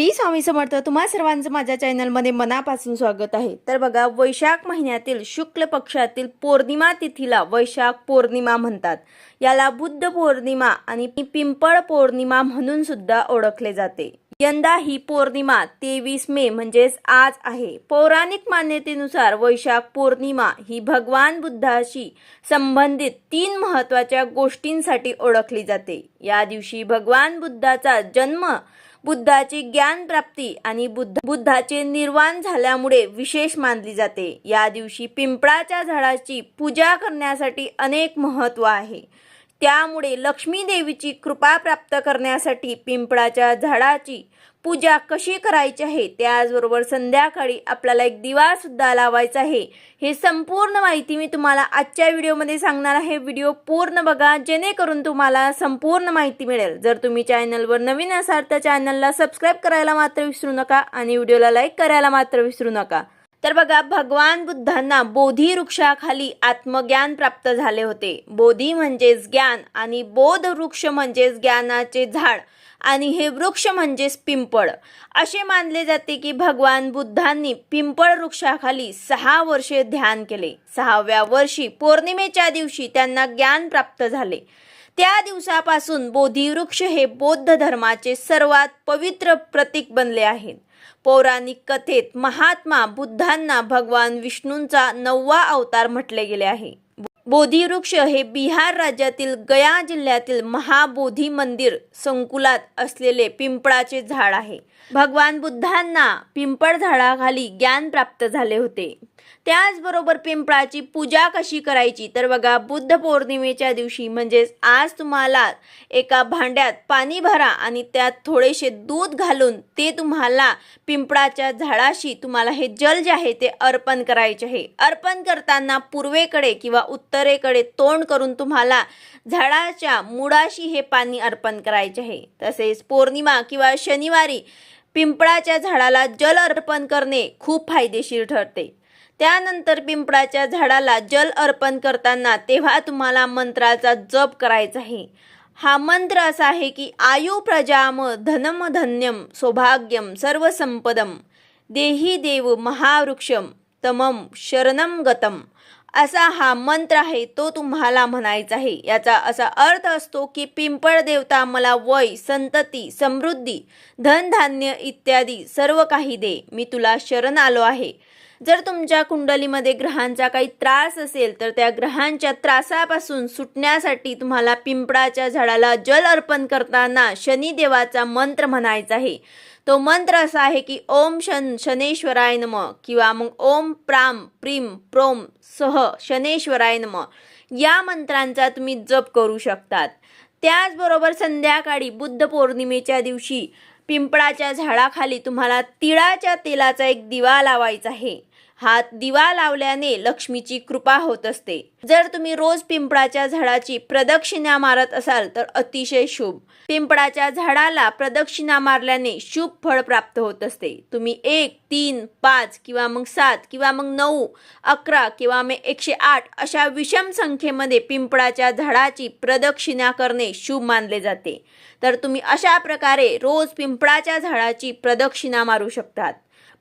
श्री स्वामी समर्थ तुम्हा सर्वांचं माझ्या चॅनलमध्ये मनापासून स्वागत आहे. तर बघा वैशाख महिन्यातील शुक्ल पक्षातील पौर्णिमा तिथीला वैशाख पौर्णिमा म्हणतात. याला बुद्ध पौर्णिमा आणि पिंपळ पौर्णिमा म्हणून सुद्धा ओळखले जाते. यंदा ही पौर्णिमा तेवीस मे म्हणजेच आज आहे. पौराणिक मान्यतेनुसार वैशाख पौर्णिमा ही भगवान बुद्धाशी संबंधित तीन महत्त्वाच्या गोष्टींसाठी ओळखली जाते. या दिवशी भगवान बुद्धाचा जन्म बुद्धाची ज्ञान प्राप्ती आणि बुद्ध बुद्धाचे निर्वाण झाल्यामुळे विशेष मानली जाते. या दिवशी पिंपळाच्या झाडाची पूजा करण्यासाठी अनेक महत्त्व आहे. त्यामुळे लक्ष्मी देवीची कृपा प्राप्त करण्यासाठी पिंपळाच्या झाडाची पूजा कशी करायची आहे त्याचबरोबर संध्याकाळी आपल्याला एक दिवा सुद्धा लावायचा आहे. हे संपूर्ण माहिती मी तुम्हाला आजच्या व्हिडिओमध्ये सांगणार आहे. व्हिडिओ पूर्ण बघा जेणेकरून तुम्हाला संपूर्ण माहिती मिळेल. जर तुम्ही चॅनलवर नवीन असाल तर चॅनलला सबस्क्राईब करायला मात्र विसरू नका आणि व्हिडिओला लाईक करायला मात्र विसरू नका. तर बघा भगवान बुद्धांना बोधी वृक्षाखाली आत्मज्ञान प्राप्त झाले होते. बोधी म्हणजेच ज्ञान आणि बोध वृक्ष म्हणजेच ज्ञानाचे झाड. आणि हे वृक्ष म्हणजेच पिंपळ. असे मानले जाते की भगवान बुद्धांनी पिंपळ वृक्षाखाली सहा वर्षे ध्यान केले. सहाव्या वर्षी पौर्णिमेच्या दिवशी त्यांना ज्ञान प्राप्त झाले. त्या दिवसापासून बोधिवृक्ष हे बौद्ध धर्माचे सर्वात पवित्र प्रतीक बनले आहेत. पौराणिक कथेत महात्मा बुद्धांना भगवान विष्णूंचा नववा अवतार म्हटले गेले आहे. बोधीवृक्ष हे बिहार राज्यातील गया जिल्ह्यातील महाबोधी मंदिर संकुलात असलेले पिंपळाचे झाड आहे. भगवान बुद्धांना पिंपळ झाडाखाली ज्ञान प्राप्त झाले होते. त्याचबरोबर पिंपळाची पूजा कशी करायची? तर बघा बुद्ध पौर्णिमेच्या दिवशी म्हणजेच आज तुम्हाला एका भांड्यात पाणी भरा आणि त्यात थोडेसे दूध घालून ते तुम्हाला पिंपळाच्या झाडाशी तुम्हाला हे जल जे आहे ते अर्पण करायचे आहे. अर्पण करताना पूर्वेकडे किंवा उत्तरेकडे तोंड करून तुम्हाला झाडाच्या मुळाशी हे पाणी अर्पण करायचे आहे. तसेच पौर्णिमा किंवा शनिवारी पिंपळाच्या झाडाला जल अर्पण करणे खूप फायदेशीर ठरते. त्यानंतर पिंपळाच्या झाडाला जल अर्पण करताना तेव्हा तुम्हाला मंत्राचा जप करायचा आहे. हा मंत्र असा आहे की आयु प्रजाम धनम धन्यम सौभाग्यम सर्वसंपदम देही देव महावृक्षम तमम शरणम गतम. असा हा मंत्र आहे तो तुम्हाला म्हणायचा आहे. याचा असा अर्थ असतो की पिंपळ देवता मला वय संतती समृद्धी धनधान्य इत्यादी सर्व काही दे. मी तुला शरण आलो आहे. जर तुमच्या कुंडलीमध्ये ग्रहांचा काही त्रास असेल तर त्या ग्रहांच्या त्रासापासून सुटण्यासाठी तुम्हाला पिंपळाच्या झाडाला जल अर्पण करताना शनिदेवाचा मंत्र म्हणायचा आहे. तो मंत्र असा आहे की ओम शन शनेश्वराय नम किंवा मग ओम प्राम प्रीम प्रोम सह शनेश्वराय नम. या मंत्रांचा तुम्ही जप करू शकतात. त्याचबरोबर संध्याकाळी बुद्ध पौर्णिमेच्या दिवशी पिंपळाच्या झाडाखाली तुम्हाला तिळाच्या तेलाचा एक दिवा लावायचा आहे. हात दिवा लावल्याने लक्ष्मीची कृपा होत असते. जर तुम्ही रोज पिंपळाच्या झाडाची प्रदक्षिणा मारत असाल तर अतिशय शुभ. पिंपळाच्या झाडाला प्रदक्षिणा मारल्याने शुभ फळ प्राप्त होत असते. तुम्ही एक तीन पाच किंवा मग सात किंवा मग नऊ अकरा किंवा मग एकशे आठ अशा विषम संख्येमध्ये पिंपळाच्या झाडाची प्रदक्षिणा करणे शुभ मानले जाते. तर तुम्ही अशा प्रकारे रोज पिंपळाच्या झाडाची प्रदक्षिणा मारू शकतात.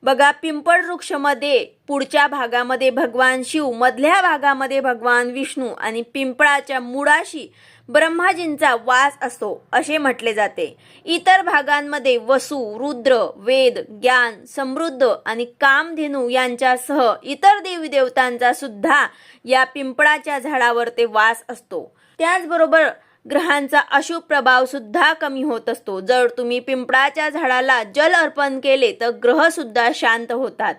बघा पिंपळ वृक्षमध्ये पुढच्या भागामध्ये भगवान शिव मधल्या भागामध्ये भगवान विष्णू आणि पिंपळाच्या मुळाशी ब्रह्माजींचा वास असतो असे म्हटले जाते. इतर भागांमध्ये वसु रुद्र वेद ज्ञान समृद्ध आणि कामधेनू यांच्यासह इतर देवी देवतांचा सुद्धा या पिंपळाच्या झाडावर ते वास असतो. त्याचबरोबर ग्रहांचा अशुभ प्रभाव सुद्धा कमी होत असतो. जर तुम्ही पिंपळाच्या झाडाला जल अर्पण केले तर ग्रह सुद्धा शांत होतात.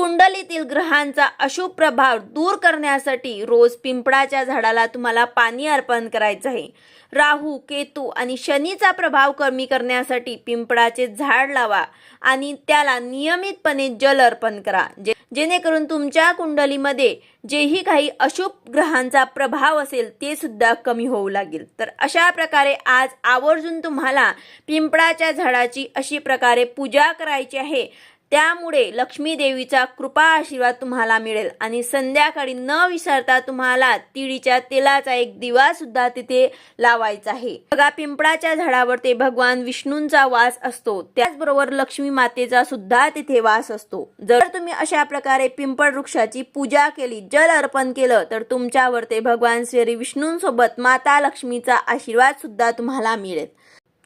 कुंडलीतील ग्रहांचा अशुभ प्रभाव दूर करण्यासाठी रोज पिंपळाच्या झाडाला तुम्हाला पाणी अर्पण करायचं आहे. राहू केतू आणि शनीचा प्रभाव कमी करण्यासाठी पिंपळाचे झाड लावा आणि त्याला नियमितपणे जल अर्पण करा. जे जेणेकरून तुमच्या कुंडलीमध्ये जेही काही अशुभ ग्रहांचा प्रभाव असेल ते सुद्धा कमी होऊ लागेल. तर अशा प्रकारे आज आवर्जून तुम्हाला पिंपळाच्या झाडाची अशी प्रकारे पूजा करायची आहे. त्यामुळे लक्ष्मी देवीचा कृपा आशीर्वाद तुम्हाला मिळेल आणि संध्याकाळी न विसरता तुम्हाला तिळीच्या तेलाचा एक दिवा सुद्धा तिथे लावायचा आहे. बघा पिंपळाच्या झाडावर ते भगवान विष्णूंचा वास असतो. त्याचबरोबर लक्ष्मी मातेचा सुद्धा तिथे वास असतो. जर तुम्ही अशा प्रकारे पिंपळ वृक्षाची पूजा केली जल अर्पण केलं तर तुमच्यावर ते भगवान श्री विष्णूंसोबत माता लक्ष्मीचा आशीर्वाद सुद्धा तुम्हाला मिळेल.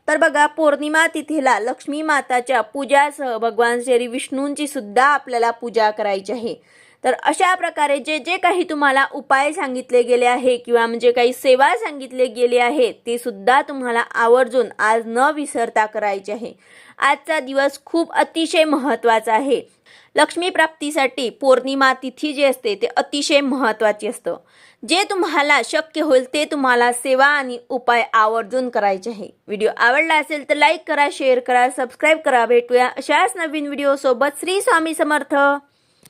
तर बघा पौर्णिमा तिथीला लक्ष्मी माताच्या पूजासह भगवान श्री विष्णूंची सुद्धा आपल्याला पूजा करायची आहे. तर अशा प्रकारे जे जे काही तुम्हाला उपाय सांगितले गेले आहे किंवा म्हणजे काही सेवा सांगितले गेले आहे ते सुद्धा तुम्हाला आवर्जून आज न विसरता करायचे आहे. आजचा दिवस खूप अतिशय महत्त्वाचा आहे. लक्ष्मी प्राप्तीसाठी पौर्णिमा तिथी जी असते ते अतिशय महत्त्वाची असतं. जे तुम्हाला शक्य होईल ते तुम्हाला सेवा आणि उपाय आवर्जून करायचे आहे. व्हिडिओ आवडला असेल तर लाईक करा शेअर करा सबस्क्राईब करा. भेटूया अशाच नवीन व्हिडिओसोबत. श्री स्वामी समर्थ.